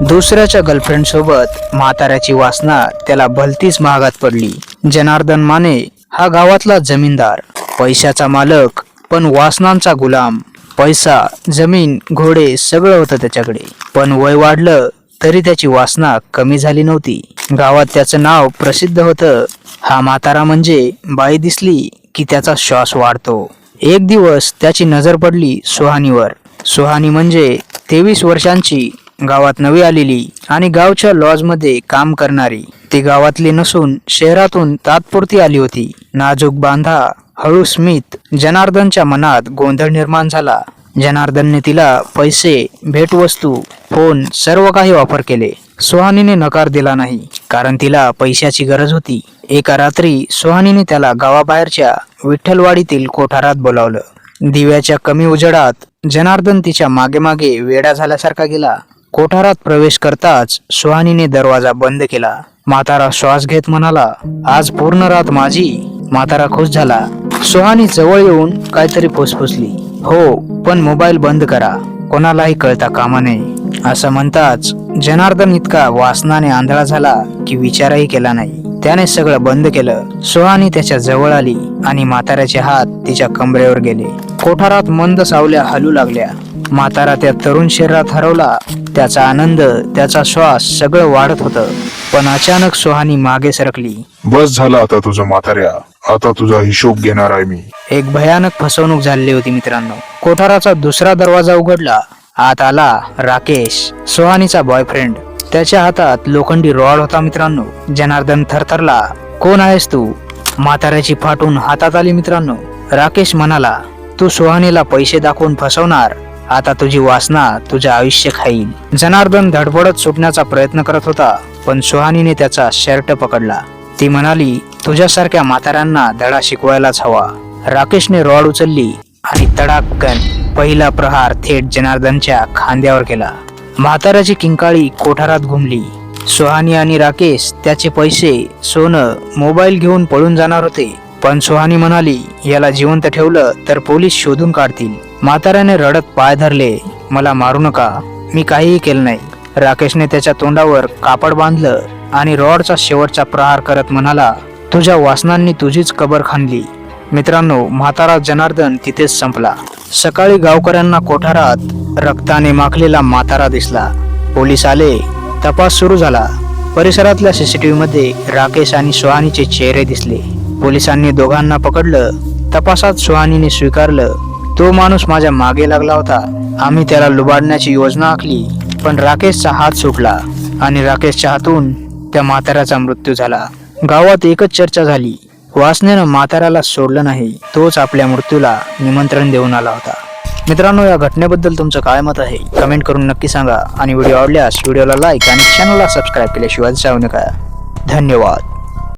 दुसऱ्याच्या गर्लफ्रेंड सोबत म्हाताऱ्याची वासना त्याला भलतीच महागात पडली. जनार्दन माने हा गावातला जमीनदार. पैशाचा मालक पण वासनांचा गुलाम. पैसा जमीन घोडे सगळं होतं त्याच्याकडे. पण वय वाढलं तरी त्याची वासना कमी झाली नव्हती. गावात त्याचं नाव प्रसिद्ध होतं. हा म्हातारा म्हणजे बाई दिसली की त्याचा श्वास वाढतो. एक दिवस त्याची नजर पडली सुहानीवर. सुहानी म्हणजे तेवीस वर्षांची गावात नवी आलेली आणि गावच्या लॉजमध्ये काम करणारी. ती गावातली नसून शहरातून तात्पुरती आली होती. नाजूक बांधा हळू स्मित जनार्दनच्या मनात गोंधळ निर्माण झाला. जनार्दनने तिला पैसे भेटवस्तू फोन सर्व काही ऑफर केले. सुहानीने नकार दिला नाही कारण तिला पैशाची गरज होती. एका रात्री सुहानीने त्याला गावाबाहेरच्या विठ्ठलवाडीतील कोठारात बोलावलं. दिव्याच्या कमी उजेडात जनार्दन तिच्यामागे मागे वेडा झाल्यासारखा गेला. कोठारात प्रवेश करताच सुहानीने दरवाजा बंद केला. म्हातारा श्वास घेत म्हणाला आज पूर्ण रात माझी. म्हातारा खुश झाला. सुहानी जवळ येऊन काहीतरी फुसफुसली. हो पण मोबाईल बंद करा. कोणालाही कळता कामा नये. असं म्हणताच जनार्दन इतका वासनाने आंधळा झाला की विचारही केला नाही. त्याने सगळं बंद केलं. सुहानी त्याच्याजवळ आली आणि म्हाताऱ्याचे हात तिच्या कमरेवर गेले. कोठारात मंद सावल्या हलू लागल्या. म्हातारा त्या तरुण शरीरात हरवला. त्याचा आनंद त्याचा श्वास सगळं वाढत होतं. पण अचानक सुहानी मागे सरकली. बस झालं आता तुझं म्हाताऱ्या. आता तुझा हिशोब घेणार आहे मी. एक भयानक फसवणूक झाली होती मित्रांनो. कोठाराचा दुसरा दरवाजा उघडला. आत आला राकेश सुहानीचा बॉयफ्रेंड त्याच्या हातात लोखंडी रॉड होता मित्रांनो. जनार्दन थरथरला कोण आहेस तू? म्हाताऱ्याची फाटून हातात आली मित्रांनो. राकेश म्हणाला तू सुहानीला पैसे दाखवून फसवणार. आता तुझी वासना तुझे आयुष्य खाईल जनार्दन धडपडत सुटण्याचा प्रयत्न करत होता पण सुहानीने त्याचा शर्ट पकडला. ती म्हणाली तुझ्यासारख्या म्हाताऱ्यांना धडा शिकवायलाच हवा. राकेशने रॉड उचलली आणि तडाकन पहिला प्रहार थेट जनार्दनच्या खांद्यावर केला. म्हाताऱ्याची किंकाळी कोठारात घुमली. सुहानी आणि राकेश त्याचे पैसे सोनं मोबाईल घेऊन पळून जाणार होते. पण सुहानी म्हणाली याला जिवंत ठेवलं तर पोलीस शोधून काढतील. म्हाताऱ्याने रडत पाय धरले मला मारू नका. मी काहीही केलं नाही. राकेशने त्याच्या तोंडावर कापड बांधलं आणि रॉडचा शेवटचा प्रहार करत म्हणाला तुझ्या वासनांनी तुझीच कबर खाणली मित्रांनो म्हातारा जनार्दन तिथेच संपला. सकाळी गावकऱ्यांना कोठारात रक्ताने माखलेला म्हातारा दिसला. पोलीस आले. तपास सुरू झाला. परिसरातल्या सीसीटीव्ही मध्ये राकेश आणि सुहानीचे चेहरे दिसले. पोलिसांनी दोघांना पकडलं. तपासात सुहानीने स्वीकारलं. तो माणूस माझ्या मागे लागला होता. आम्ही त्याला लुबाडण्याची योजना आखली पण राकेशचा हात सुटला आणि राकेशच्या हातून त्या म्हाताऱ्याचा मृत्यू झाला. गावात एकच चर्चा झाली. वासनेनं म्हाताऱ्याला सोडलं नाही. तोच आपल्या मृत्यूला निमंत्रण देऊन आला होता. मित्रांनो या घटनेबद्दल तुमचं काय मत आहे? कमेंट करून नक्की सांगा. आणि व्हिडिओ आवडल्यास व्हिडिओला लाईक आणि चॅनलला सबस्क्राईब केल्याशिवाय जाऊ नका. धन्यवाद.